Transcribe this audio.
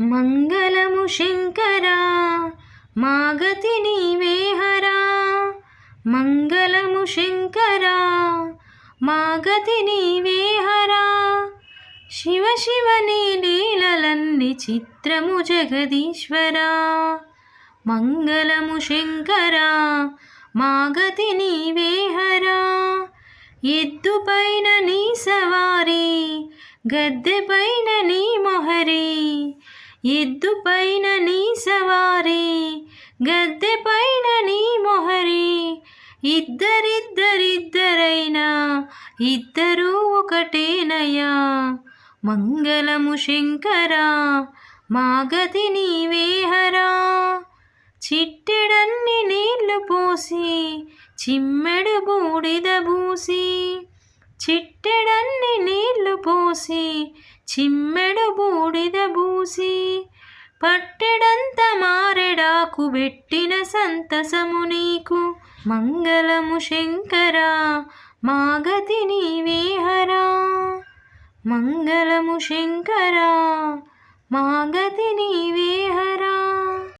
మంగళము శంకరా మాగతి నీవేహరా మంగళము శంకరా మాగతి నీవేహరా శివ శివ నీ లీలలన్ని చిత్రము జగదీశ్వరా. మంగళము శంకరా మాగతి నీవేహరా ఎద్దుపైన నీ సవారి గద్దెపైన నీ మొహరి ఎద్దుపైన నీ సవారి గద్దెపైన నీ మొహరి. ఇద్దరిద్దరిద్దరైనా ఇద్దరూ ఒకటేనయ్యా. మంగళము శంకరా మాగతి నీవేహరా చిట్టెడన్ని నీళ్ళు పోసి చిమ్మెడు బూడిద బూసి చిట్టెడన్ని నీళ్ళు పోసి చిమ్మెడు బూడిద బూసి పట్టెడంత మారెడాకు పెట్టిన సంతసము నీకు. మంగళము శంకరా మాగతి నీవేహరా మంగళము శంకరా మాగతి నీ